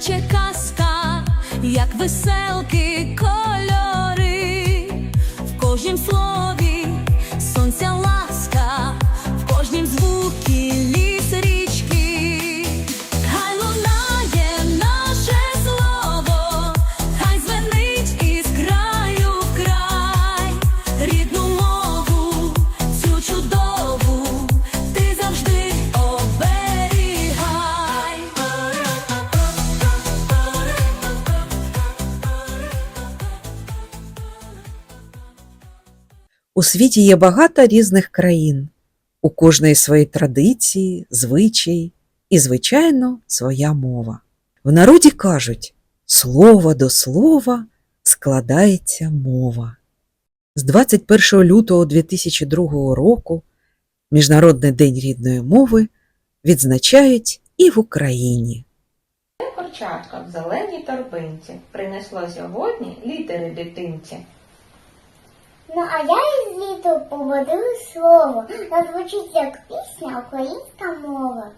наче казка, як веселки У світі є багато різних країн, у кожної свої традиції, звичаї і, звичайно, своя мова. В народі кажуть, слово до слова складається мова. З 21 лютого 2002 року Міжнародний день рідної мови відзначають і в Україні. Курчатка в зеленій торбинці принесло сьогодні літери дитинці. Ну, а я із літу поводила слово. Звучить як пісня українська мова.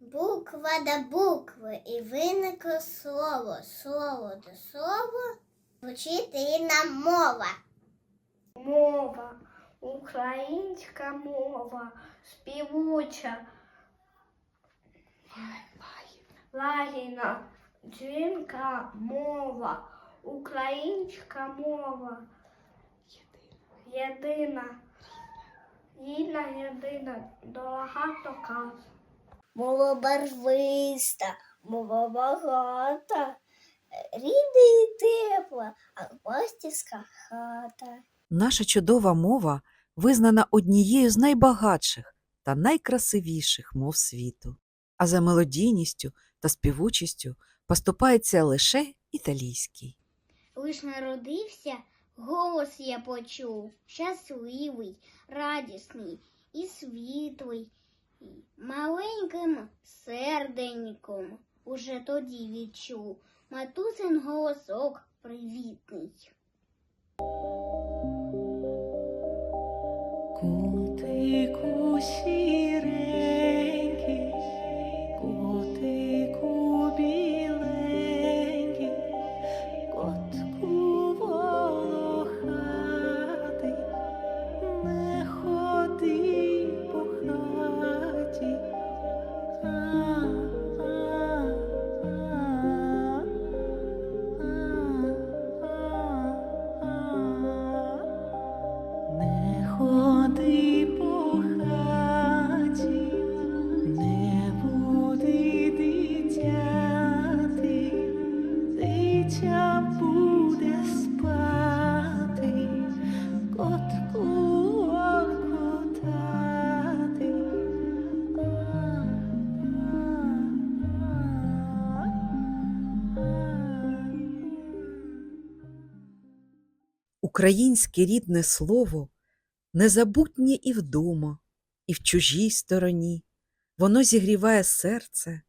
Буква до букви і виникло слово. Слово до слова звучить рідна мова. Мова, українська мова, співуча, лагіна, дзвінка мова, українська мова. Єдина. Єдина, єдина, дорога каз. Мова барвиста, мова багата, рідна і тепла, а гостівська хата. Наша чудова мова визнана однією з найбагатших та найкрасивіших мов світу, а за мелодійністю та співучістю поступається лише італійський. Лиш народився, голос я почув, щасливий, радісний і світлий, маленьким серденьком уже тоді відчув матусин голосок привітний. Котику Українське рідне слово незабутнє і вдома, і в чужій стороні. Воно зігріває серце,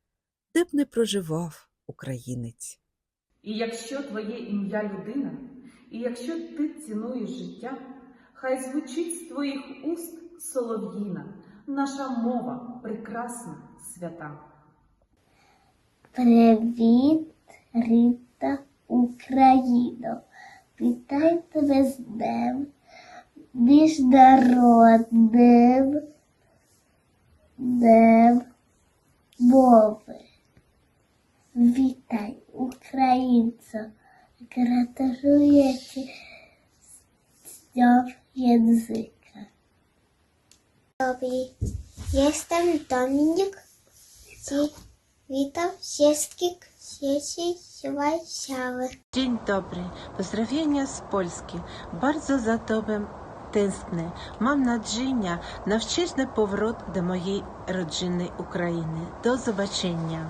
де б не проживав українець. І якщо твоє ім'я людина, і якщо ти цінуєш життя, хай звучить з твоїх уст солов'їна, наша мова прекрасна, свята. Привіт, Ріта Україно. Вітаю тебе з днем міжнародним днем мови. Вітай, українця. Gratuluję Ci z Dnią Języka. Dobry, jestem Dominik. Ci witam wszystkich Dzieci Warszawy. Dzień dobry, pozdrowienia z Polski. Bardzo za Tobą tęsknię. Mam nadzieję na wczesny powrót do mojej rodziny України. До zobaczenia.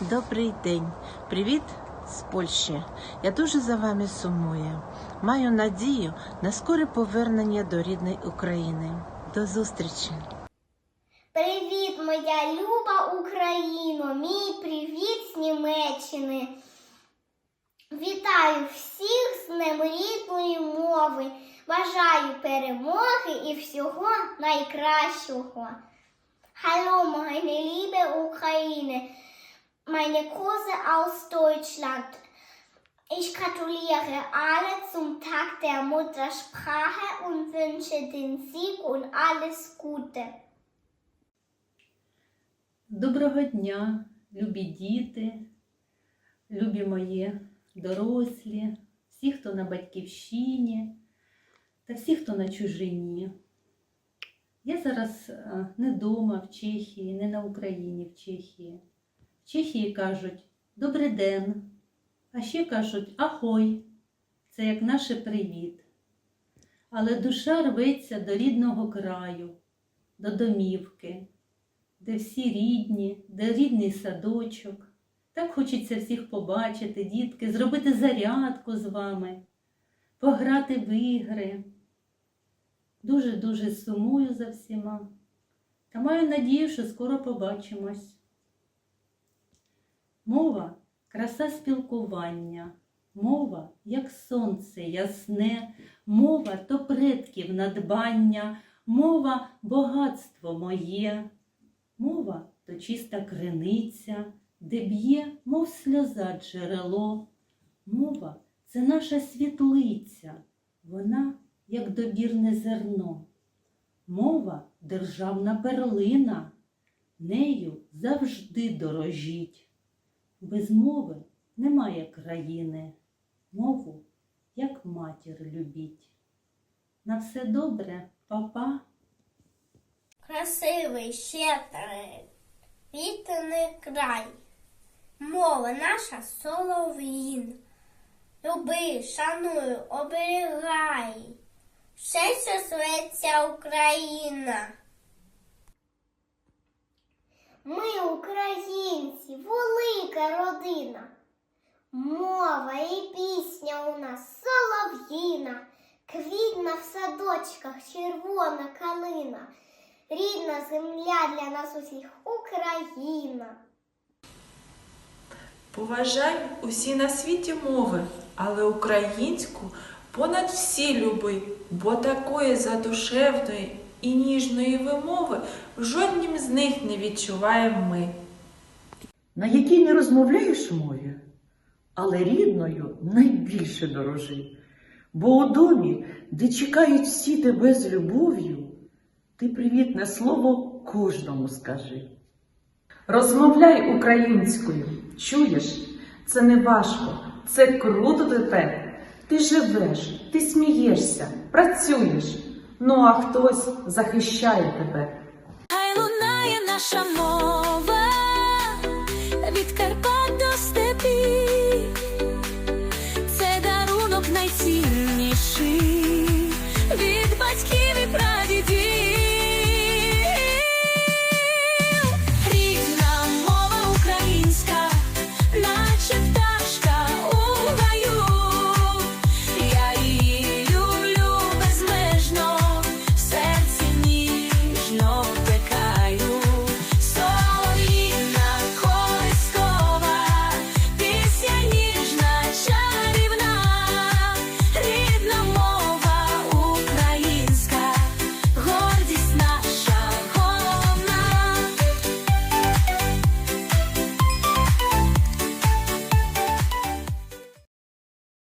Добрий день. Привіт з Польщі. Я дуже за вами сумую. Маю надію на скоре повернення до рідної України. До зустрічі. Привіт, моя люба Україно! Мій привіт з Німеччини. Вітаю всіх з Днем рідної мови. Бажаю перемоги і всього найкращого. Hallo, meine liebe Ukraine. meine Kurse aus Deutschland. Ich gratuliere alle zum Tag der Muttersprache und wünsche den Sieg und alles Gute. Доброго дня, любі діти, любі мої дорослі, всі, хто на батьківщині та всі, хто на чужині. Я зараз е, не вдома в Чехії, не на Україні в Чехії. В Чехії кажуть «Добрий день», а ще кажуть Ахой. Це як наше привіт. Але душа рветься до рідного краю, до домівки де всі рідні, де рідний садочок. Так хочеться всіх побачити, дітки, зробити зарядку з вами, пограти в ігри. Дуже-дуже сумую за всіма. Та маю надію, що скоро побачимось. Мова краса спілкування, мова, як сонце ясне, мова то предків надбання, мова багатство моє. Мова то чиста криниця, де б'є, мов сльоза джерело. Мова це наша світлиця, вона як добірне зерно. Мова державна перлина, нею завжди дорожіть. Без мови немає країни, мову, як матір любіть. На все добре, папа. Красивий, щедрий, вітряний край. Мова наша солов'їн. Люби, шануй, оберігай. Все, що зветься Україна. Ми, українці, велика родина. Мова і пісня у нас солов'їна. Квітна в садочках червона калина. Рідна земля для нас усіх Україна. Поважай усі на світі мови, але українську понад всі люби, бо такої задушевної і ніжної вимови в жоднім з них не відчуваємо ми. на якій не розмовляєш мові, але рідною найбільше дорожи. Бо у домі, де чекають всі тебе з любов'ю, ти привітне слово кожному скажи. Розмовляй українською, чуєш? Це не важко, це круто тепер. Ти живеш, ти смієшся, працюєш. Ну а хтось захищає тебе. Хай лунає наша мова